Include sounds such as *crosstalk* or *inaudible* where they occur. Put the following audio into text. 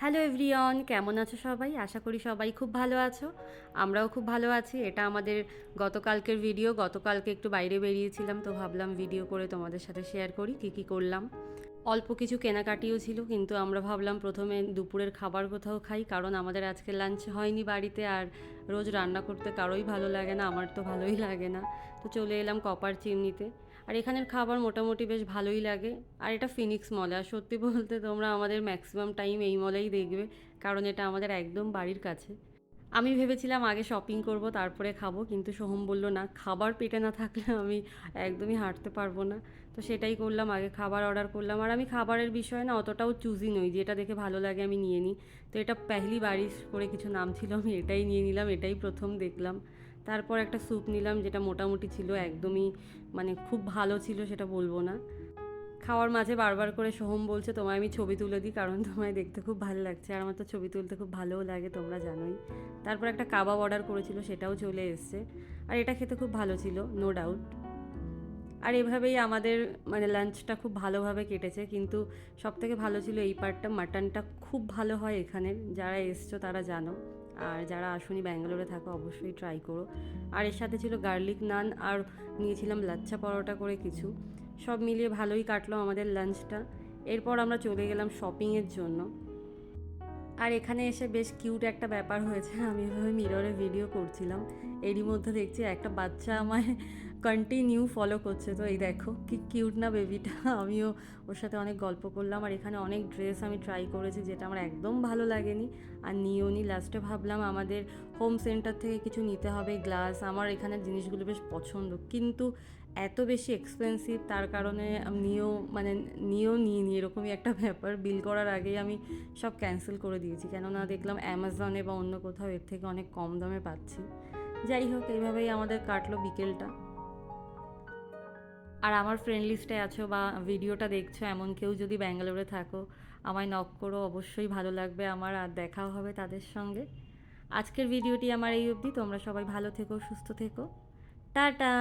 Hello everyone, কেমন আছো সবাই? আশা করি সবাই খুব ভালো আছো। আমরাও খুব ভালো আছি। এটা আমাদের গতকালকের ভিডিও গতকালকে একটু বাইরে বেরিয়েছিলাম, তো ভাবলাম ভিডিও করে তোমাদের সাথে শেয়ার করি, কী কী করলাম। অল্প কিছু কেনাকাটিও ছিল, কিন্তু আমরা ভাবলাম প্রথমে দুপুরের খাবার কোথাও খাই, কারণ আমাদের আজকে লাঞ্চ হয়নি বাড়িতে, আর রোজ রান্না করতে কারোই ভালো লাগে না, আমার তো ভালোই লাগে না। তো চলে এলাম কপার চিমনিতে। আর এখানের খাবার মোটামুটি বেশ ভালোই লাগে। আর এটা ফিনিক্স মলে আর সত্যি বলতে তোমরা আমাদের ম্যাক্সিমাম টাইম এই মলেই দেখবে, কারণ এটা আমাদের একদম বাড়ির কাছে। আমি ভেবেছিলাম আগে শপিং করব, তারপরে খাব, কিন্তু সোহম বলল, না, খাবার পেটে না থাকলে আমি একদমই হাঁটতে পারব না। তো সেটাই করলাম, আগে খাবার অর্ডার করলাম। আর আমি খাবারের বিষয়ে না, অতটাও চুজি নই, যেটা দেখে ভালো লাগে আমি নিয়ে নিই। তো এটা পেহলি বারিশ করে কিছু নাম ছিল, আমি এটাই নিয়ে নিলাম, এটাই প্রথম দেখলাম। তারপর একটা স্যুপ নিলাম, যেটা মোটামুটি ছিল একদমই মানে খুব ভালো ছিল সেটা বলব না। খাওয়ার মাঝে বারবার করে সোহম বলছে, তোমায় আমি ছবি তুলে দিই কারণ তোমায় দেখতে খুব ভালো লাগছে আর আমার তো ছবি তুলতে খুব ভালোও লাগে, তোমরা জানোই। তারপর একটা কাবাব অর্ডার করেছিল, সেটাও চলে এসছে। আর এটা খেতে খুব ভালো ছিল নো ডাউট আর এভাবেই আমাদের মানে লাঞ্চটা খুব ভালোভাবে কেটেছে, কিন্তু সব থেকে ভালো ছিল এই পার্টটা মাটনটা খুব ভালো হয় এখানে যারা এসছো তারা জানো। আর যারা আসুনি ব্যাঙ্গালোরে থাকো, অবশ্যই ট্রাই করো। আর এর সাথে ছিল গার্লিক নান আর নিয়েছিলাম লাচ্ছা পরোটা করে কিছু। সব মিলিয়ে ভালোই কাটলো আমাদের লাঞ্চটা এরপর আমরা চলে গেলাম শপিংয়ের জন্য। আর এখানে এসে বেশ কিউট একটা ব্যাপার হয়েছে। আমি এভাবে মিররে ভিডিও করছিলাম। এরই মধ্যে দেখছি একটা বাচ্চা আমায় কন্টিনিউ ফলো করছে। তো এই দেখো, কি কিউট না বেবিটা *laughs* আমিও ওর সাথে অনেক গল্প করলাম আর এখানে অনেক ড্রেস আমি ট্রাই করেছি যেটা আমার একদম ভালো লাগেনি। আর নিয়েও নি লাস্টে ভাবলাম আমাদের হোম সেন্টার থেকে কিছু নিতে হবে গ্লাস আমার এখানে জিনিসগুলো বেশ পছন্দ। কিন্তু এত বেশি এক্সপেন্সিভ তার কারণে নিয়েও মানে নিয়েও নিয়ে নি, এরকমই একটা ব্যাপার। বিল করার আগেই আমি সব ক্যান্সেল করে দিয়েছি। কেননা দেখলাম অ্যামাজনে বা অন্য কোথাও এর থেকে অনেক কম দামে পাচ্ছি। যাই হোক, এইভাবেই আমাদের কাটলো বিকেলটা। আর আমার ফ্রেন্ড লিস্টে আছো বা ভিডিওটা দেখছ, এমন কেউ যদি ব্যাঙ্গালোরে থাকো, আমায় নক করো, অবশ্যই ভালো লাগবে আমার, আর দেখাও হবে তাদের সঙ্গে। আজকের ভিডিওটি আমার এই অবধি, তোমরা সবাই ভালো থেকো, সুস্থ থেকো। টাটা!